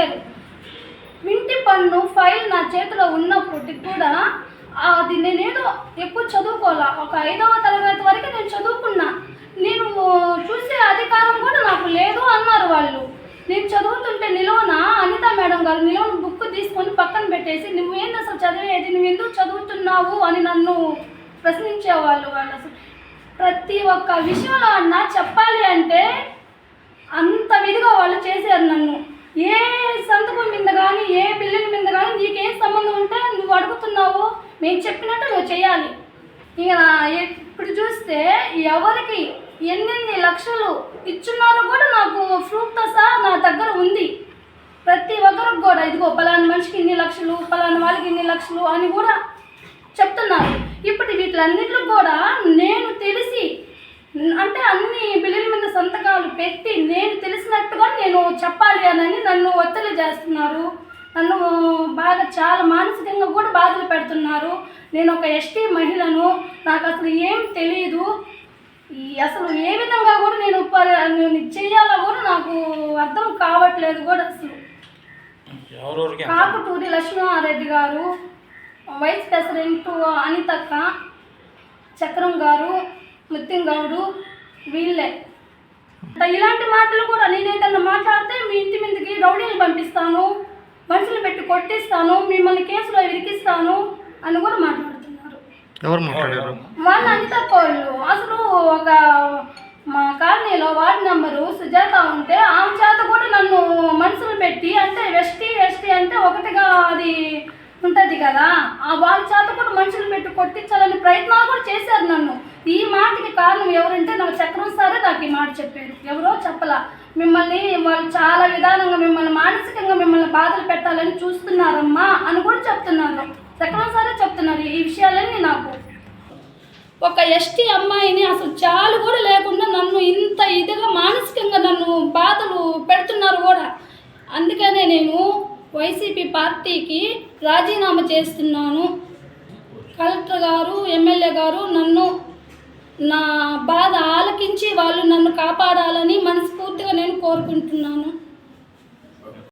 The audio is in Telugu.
అడిగారు ఇంటి పన్ను ఫైల్ నా చేతిలో ఉన్నప్పటికి కూడా అది నేనేదో ఎక్కువ చదువుకోవాలా? ఒక ఐదవ తరగతి వరకు నేను చదువుకున్నా. నేను చూసే అధికారం కూడా నాకు లేదు అన్నారు వాళ్ళు. నేను చదువుతుంటే నిలవన? అనిత మేడం గారు నిలవన బుక్ తీసుకొని పక్కన పెట్టేసి నువ్వేంది అసలు చదివేది? నువ్వు ఎందుకు చదువుతున్నావు? అని నన్ను ప్రశ్నించేవాళ్ళు వాళ్ళు అసలు. ప్రతి ఒక్క విషయంలో అన్న చెప్పాలి అంటే అంత విధిగా వాళ్ళు చేశారు నన్ను. ఏ సంతకం మీద కానీ ఏ బిల్లుల మీద కానీ నీకేం సంబంధం ఉంటే నువ్వు అడుగుతున్నావు మేము చెప్పినట్టు నువ్వు చేయాలి ఇక ఇప్పుడు చూస్తే ఎవరికి ఎన్నెన్ని లక్షలు ఇచ్చున్నారో కూడా నాకు ప్రూఫ్తో సహా నా దగ్గర ఉంది. ప్రతి ఒక్కరికి కూడా ఇదిగో పలానా మనిషికి ఇన్ని లక్షలు పలానా వాళ్ళకి ఇన్ని లక్షలు అని కూడా చెప్తున్నారు. ఇప్పుడు వీటిలన్నింటిలో కూడా నేను తెలిసి అంటే అన్ని బిల్లుల మీద సంతకాలు పెట్టి నేను తెలిసినట్టుగా నేను చెప్పాలి అని నన్ను ఒత్తిడి చేస్తున్నారు. నన్ను బాగా చాలా మానసికంగా కూడా బాధలు పెడుతున్నారు. నేను ఒక ఎస్టీ మహిళను నాకు అసలు ఏం తెలియదు అసలు ఏ విధంగా కూడా నేను చేయాలో కూడా నాకు అర్థం కావట్లేదు కూడా అసలు? కాకుటూరి లక్ష్మణారెడ్డి గారు వైస్ ప్రెసిడెంట్ అనితక్క చక్రం గారు ముత్యం గౌడు వీళ్ళే. ఇలాంటి మాటలు కూడా నేను ఏదన్నా మాట్లాడితే మీ ఇంటి మీదకి రౌడీలు పంపిస్తాను మనుషులు పెట్టి కొట్టిస్తాను మిమ్మల్ని కేసులో ఇరికిస్తాను అని కూడా మాట్లాడుతున్నారు. ఎవరు మాట్లాడారు? వాళ్ళు అనితక్క వాళ్ళు అసలు ఒక మా కాలనీలో వార్డు నెంబరు సుజాత ఉంటే ఆమె చేత కూడా నన్ను మనుషులు పెట్టి అంటే ఎస్టీ ఎస్టీ అంటే ఒకటిగా అది ఉంటుంది కదా ఆ వాళ్ళ చేత కూడా మనుషులు పెట్టి కొట్టించాలని ప్రయత్నాలు కూడా చేశారు నన్ను. ఈ మాటకి కారణం ఎవరంటే నాకు చక్రం సారే నాకు ఈ మాట చెప్పారు. ఎవరో చెప్పలా. మిమ్మల్ని వాళ్ళు చాలా విధానంగా మిమ్మల్ని మానసికంగా మిమ్మల్ని బాధలు పెట్టాలని చూస్తున్నారమ్మా అని కూడా చెప్తున్నారు. చక్రం సారే చెప్తున్నారు ఈ విషయాలన్నీ నాకు. ఒక ఎస్టీ అమ్మాయిని అసలు చాలు కూడా లేకుండా నన్ను ఇంత ఇదిగా మానసికంగా నన్ను బాధలు పెడుతున్నారు కూడా. అందుకనే నేను వైసీపీ పార్టీకి రాజీనామా చేస్తున్నాను. కలెక్టర్ గారు ఎమ్మెల్యే గారు నన్ను నా బాధ ఆలకించి వాళ్ళు నన్ను కాపాడాలని మనస్ఫూర్తిగా నేను కోరుకుంటున్నాను.